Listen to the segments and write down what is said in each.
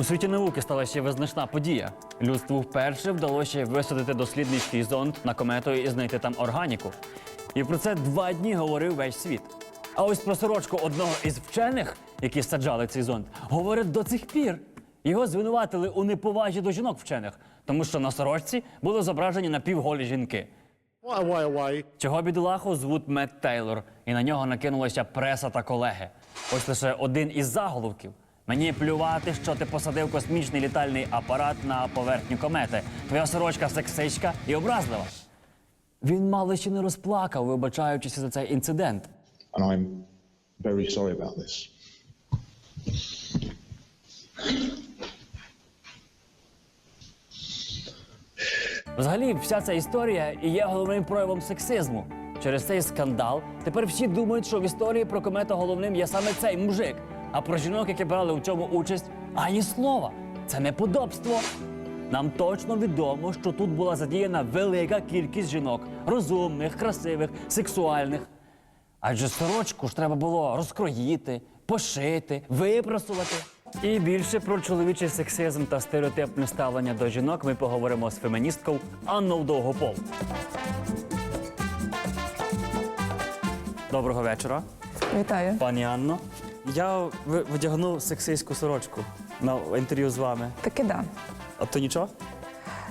У світі науки стала ще визначна подія. Людству вперше вдалося висадити дослідницький зонд на комету і знайти там органіку. І про це два дні говорив весь світ. А ось про сорочку одного із вчених, які саджали цей зонд, говорять до цих пір. Його звинуватили у неповазі до жінок вчених, тому що на сорочці були зображені напівголі жінки. Why, why, why? Цього бідолаху звуть Мет Тейлор, і на нього накинулася преса та колеги. Ось лише один із заголовків. Мені плювати, що ти посадив космічний літальний апарат на поверхню комети. Твоя сорочка сексичка і образлива. Він мало ще не розплакав, вибачаючись за цей інцидент. and I'm very sorry about this. Взагалі, вся ця історія і є головним проявом сексизму. Через цей скандал тепер всі думають, що в історії про комету головним є саме цей мужик. А про жінок, які брали у цьому участь, ані слова. Це неподобство. Нам точно відомо, що тут була задіяна велика кількість жінок розумних, красивих, сексуальних. Адже сорочку ж треба було розкроїти, пошити, випрасувати. І більше про чоловічий сексизм та стереотипне ставлення до жінок ми поговоримо з феміністкою Анною Довгопол. Доброго вечора, Вітаю. пані Анно. Я видягнув сексистську сорочку на інтерв'ю з вами. Таки да. А то нічого?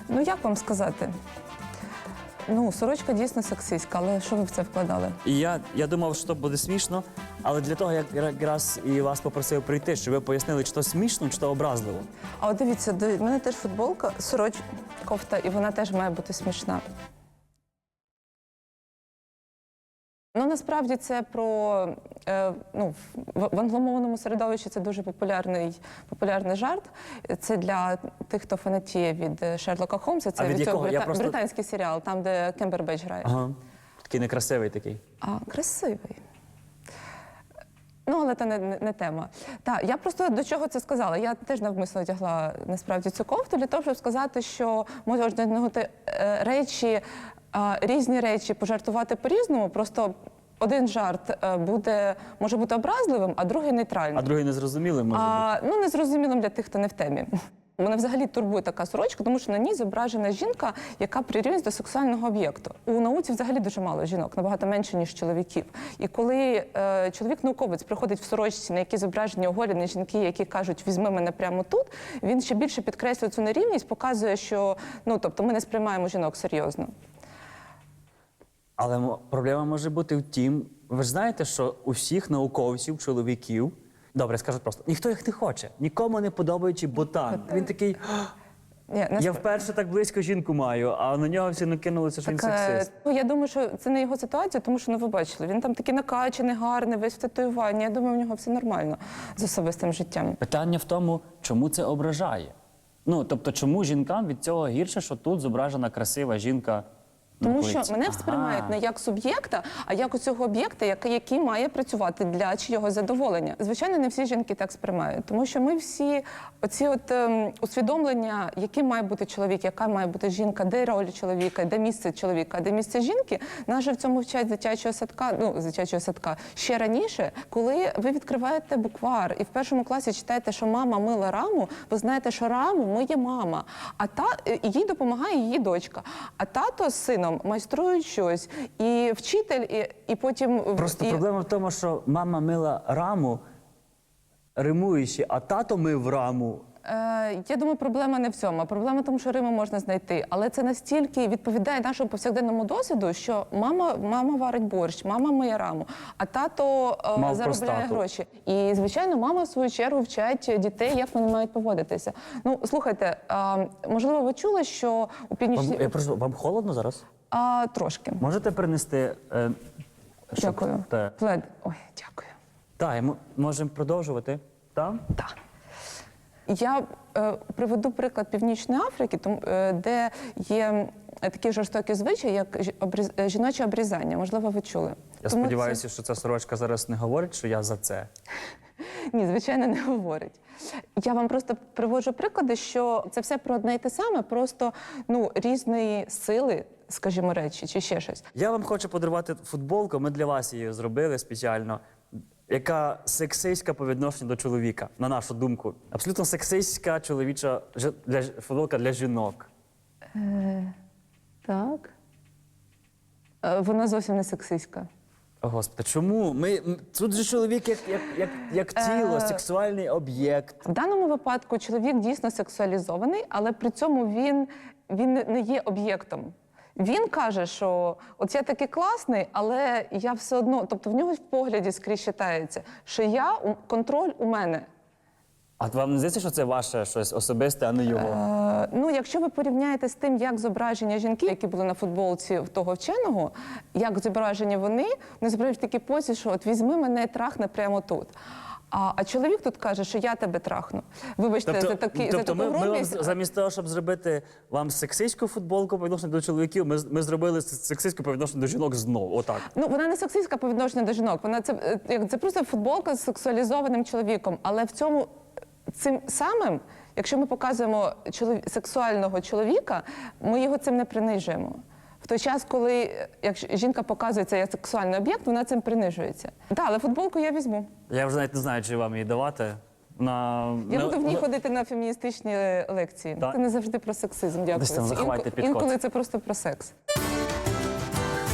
Ну як вам сказати? Ну, сорочка дійсно сексистська, але що ви в це вкладали? І я, я думав, що буде смішно, але для того я якраз і вас попросив прийти, щоб ви пояснили, чи то смішно, чи то образливо. А от дивіться, до в мене теж футболка, сороч, кофта, і вона теж має бути смішна. Ну, насправді це про е, ну, в, англомовному середовищі це дуже популярний, популярний жарт. Це для тих, хто фанатіє від Шерлока Холмса. Це А від цього якого? Я просто- британський серіал, там, де Кембербеч грає. Ага. Такий некрасивий такий. А, красивий. Ну, але це не, не, не тема. Так, я просто до чого це сказала. Я теж навмисно одягла насправді цю кофту для того, щоб сказати, що можна одягнути е, речі, різні речі, пожартувати по-різному. Просто один жарт е, буде, може бути образливим, а другий нейтральним. А другий незрозумілий може бути. Ну, незрозумілим для тих, хто не в темі. Мене взагалі турбує така сорочка, тому що на ній зображена жінка, яка прирівнюється до сексуального об'єкту. У науці взагалі дуже мало жінок, набагато менше, ніж чоловіків. І коли е, чоловік-науковець приходить в сорочці, на якій зображені оголені жінки, які кажуть, візьми мене прямо тут, він ще більше підкреслює цю нерівність, показує, що ну тобто ми не сприймаємо жінок серйозно. Але проблема може бути в тім, ви ж знаєте, що у всіх науковців, чоловіків, добре, скажу просто, ніхто їх не хоче, нікому не подобаючи ботан. Він такий, Ні, я вперше так близько жінку маю, а на нього всі накинулися, що він Так, е, сексист. ну, я думаю, що це не його ситуація, тому що ну ви бачили, він там такий накачаний, гарний, весь в татуюванні. Я думаю, у нього все нормально з особистим життям. Питання в тому, чому це ображає. Ну, тобто, чому жінкам від цього гірше, що тут зображена красива жінка? Тому що мене Ага. сприймають не як суб'єкта, а як у цього об'єкта, який, який має працювати для чийого задоволення. Звичайно, не всі жінки так сприймають, тому що ми всі оці от ем, усвідомлення, яким має бути чоловік, яка має бути жінка, де роль чоловіка, де місце чоловіка, де місце жінки. Нас же в цьому вчать дитячого садка, ну з дитячого садка ще раніше, коли ви відкриваєте буквар і в першому класі читаєте, що мама мила раму, ви знаєте, що раму миє мама, а та їй допомагає її дочка. А тато з сином майструють щось, і вчитель, і, і потім Просто і, проблема в тому, що мама мила раму, римуючи, а тато мив раму. Е, я думаю, проблема не в цьому. Проблема в тому, що Риму можна знайти. Але це настільки відповідає нашому повсякденному досвіду, що мама, мама варить борщ, мама миє раму, а тато е, заробляє простату. гроші. І звичайно, мама в свою чергу вчать дітей, як вони мають поводитися. Ну слухайте, е, можливо, ви чули, що у Вам, північній я прошу, вам холодно зараз? А, трошки. Можете принести. Е, щоб Дякую. те- Плед. Ой, дякую. Так, і ми можемо продовжувати. Так? Так. Я е, приведу приклад Північної Африки, тому, е, де є е, такі жорстокі звичаї, як обріз- е, жіноче обрізання. Можливо, ви чули. Я Тому сподіваюся, що ця сорочка зараз не говорить, що я за це. Це, ні, звичайно, не говорить. Я вам просто приводжу приклади, що це все про одне і те саме, просто ну, різної сили, скажімо, речі, чи ще щось. Я вам хочу подарувати футболку. Ми для вас її зробили спеціально. яка сексистська по відношенню до чоловіка, на нашу думку. Абсолютно сексистська чоловіча для, футболка для жінок. Так. Е, Вона зовсім не сексистська. О, Господи, чому? Ми, тут же чоловік як, як, як, як тіло, Е. сексуальний об'єкт. В даному випадку чоловік дійсно сексуалізований, але при цьому він, він не є об'єктом. Він каже, що от я такий класний, але я все одно, тобто в нього в погляді скрізь читається, що я контроль у мене. А вам не здається, що це ваше щось особисте, а не його? Е, ну, якщо ви порівняєте з тим, як зображення жінки, які були на футболці в того вченого, як зображені вони, вони зображені в такій позі, що от візьми мене і трахне прямо тут. А, а чоловік тут каже, що я тебе трахну. Вибачте, за такі за тобто таку ми, ми вам грубість. з- замість того, щоб зробити вам сексистську футболку по відношенню до чоловіків, ми, ми зробили сексистську по відношенню до жінок знову. Отак. Ну, вона не сексистська по відношенню до жінок. Вона це, е, як- це просто футболка з сексуалізованим чоловіком. Але в цьому цим самим, якщо ми показуємо чолові- сексуального чоловіка, ми його цим не принижуємо. Той час, коли як жінка показується як сексуальний об'єкт, вона цим принижується. Так, але футболку я візьму. Я вже навіть не знаю, чи вам її давати. На, Я буду в ній на- ходити на феміністичні е, лекції. Так. Це не завжди про сексизм. Дякую. Десь там інко- інколи це просто про секс.